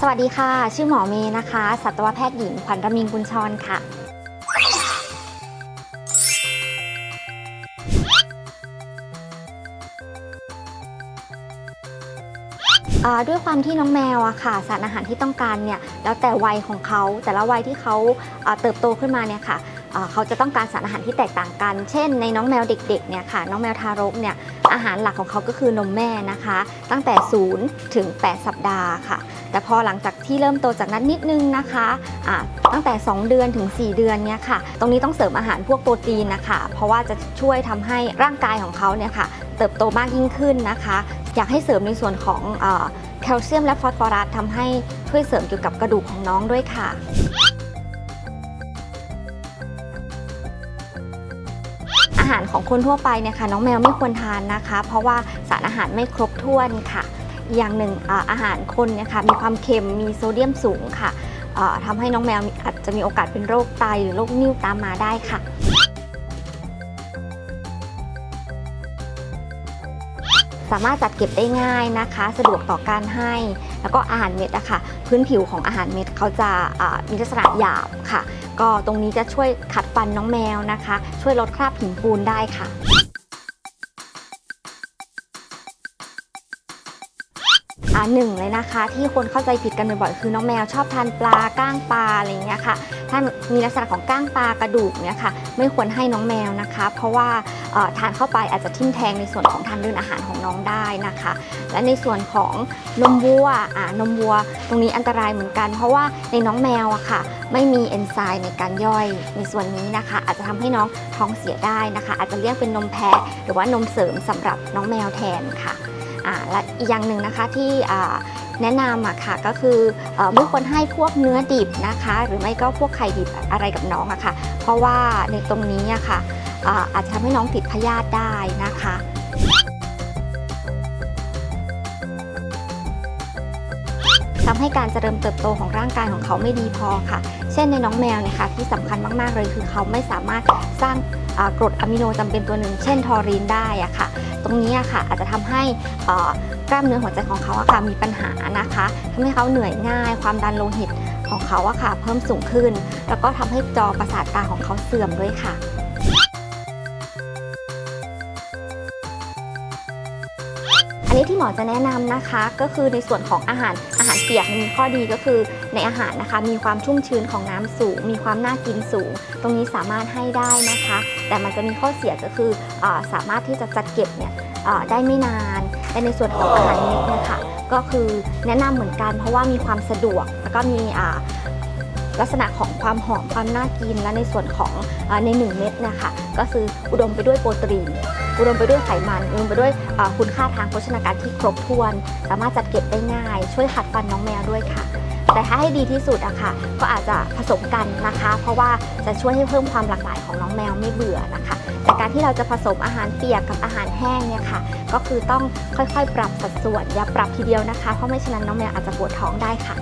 สวัสดีค่ะ ชื่อหมอเมย์นะคะ สัตวแพทย์หญิงขวัญรมิงกุลชรค่ะ ด้วยความที่น้องแมวอะค่ะ สารอาหารที่ต้องการเนี่ย แล้วแต่วัยของเขา แต่ละวัยที่เขาเติบโตขึ้นมาเนี่ยค่ะ เขาจะต้องการสารอาหารที่แตกต่างกัน เช่น ในน้องแมวเด็กๆเนี่ยค่ะ น้องแมวทารกเนี่ยอาหารหลักของเขาก็คือนมแม่นะคะ ตั้งแต่ 0 ถึง 8 สัปดาห์ค่ะ แต่พอหลังจากที่เริ่มโตจากนั้นนิดนึงนะคะะตั้งแต่ 2 เดือนถึง 4 เดือนเนี่ยค่ะ ตรงนี้ต้องเสริมอาหารพวกโปรตีนนะคะ เพราะว่าจะช่วยทำให้ร่างกายของเขาเนี่ยค่ะ เติบโตมากยิ่งขึ้นนะคะ อยากให้เสริมในส่วนของอแคลเซียมและฟอสฟอรัสทำให้ช่วยเสริมเกี่ยวกับกระดูกของน้องด้วยค่ะ อาหารของคนทั่วไปเนี่ยค่ะน้องแมวไม่ควรทานนะคะ เพราะว่าสารอาหารไม่ครบถ้วนค่ะ อย่างหนึ่งอาอาหารคนเนี่ยค่ะมีความเค็มมีโซเดียมสูงค่ะทำทำให้น้องแมวอาจจะมีโอกาสเป็นโรคไตหรือโรคนิ่วตามมาได้ค่ะ สามารถจัดเก็บได้ง่ายนะคะ สะดวกต่อการให้ แล้วก็อาหารเม็ดอะค่ะ พื้นผิวของอาหารเม็ดเขาจะมีลักษณะหยาบค่ะ ก็ตรงนี้จะช่วยขัดฟันน้องแมวนะคะ ช่วยลดคราบหินปูนได้ค่ะ อ่าหนึ่งเลยนะคะ ที่คนเข้าใจผิดกันบ่อยๆคือน้องแมวชอบทานปลาก้างปลาอะไรอย่างเงี้ยค่ะถ้ามีลักษณะของก้างปลากระดูกเนี่ยค่ะไม่ควรให้น้องแมวนะคะ เพราะว่าทานเข้าไปอาจจะทิ่มแทงในส่วนของทางเดินอาหารของน้องได้นะคะ และในส่วนของนมวัวอ่านมวัว ตรงนี้อันตรายเหมือนกัน เพราะว่าในน้องแมวอะค่ะไม่มีเอนไซม์ในการย่อยในส่วนนี้นะคะ อาจจะทำให้น้องท้องเสียได้นะคะ อาจจะเรียกเป็นนมแพะหรือว่านมเสริมสำหรับน้องแมวแทนค่ะ อ่าและอีกอย่างหนึ่งนะคะที่อ่าแนะนำอะค่ะก็คืออไม่ควรให้พวกเนื้อดิบนะคะ หรือไม่ก็พวกไข่ดิบอะไรกับน้องอะค่ะ เพราะว่าในตรงนี้อะค่ะอาจจะทำให้น้องติดพยาธิได้นะคะทำให้การเจริญเติบโตของร่างกายของเขาไม่ดีพอค่ะ เช่นในน้องแมวเนี่ยค่ะที่สำคัญมากๆเลยคือเขาไม่สามารถสร้างกรดอะมิโนจำเป็นตัวหนึ่ง เช่นทอรีนได้อะค่ะ ตรงนี้อะค่ะอาจจะทำให้กล้ามเนื้อหัวใจของเขาอะค่ะมีปัญหานะคะทำให้เขาเหนื่อยง่าย ความดันโลหิตของเขาอะค่ะเพิ่มสูงขึ้น แล้วก็ทำให้จอประสาทตาของเขาเสื่อมด้วยค่ะอันนี้ที่หมอจะแนะนำนะคะก็คือในส่วนของอาหาร เปียกมีข้อดีก็คือในอาหารนะคะ มีความชุ่มชื้นของน้ำสูง มีความน่ากินสูง ตรงนี้สามารถให้ได้นะคะ แต่มันจะมีข้อเสียก็คืออสามารถที่จะจัดเก็บเนี่ยได้ไม่นานแต่ในส่วนของอาหารเม็ดนี่ยค่ะก็คือแนะนำเหมือนกัน เพราะว่ามีความสะดวกแล้วก็มีลักษณะของความหอมความน่ากินและในส่วนของอาใน1เม็ดนะคะ ก็คืออุดมไปด้วยโปรตีน อุดมไปด้วยไขมันอุดมไปด้วยคุณค่าทางโภชนาการที่ครบถ้วน สามารถจัดเก็บได้ง่าย ช่วยขัดฟันน้องแมวด้วยค่ะ แต่ถ้าให้ดีที่สุดอะค่ะ ก็อาจจะผสมกันนะคะ เพราะว่าจะช่วยให้เพิ่มความหลากหลายของน้องแมวไม่เบื่อนะคะแต่การที่เราจะผสมอาหารเปียกกับอาหารแห้งเนี่ยค่ะ ก็คือต้องค่อยๆ ปรับสัดส่วนอย่าปรับทีเดียวนะคะ เพราะไม่ฉะนั้นน้องแมวอาจจะปวดท้องได้ค่ะ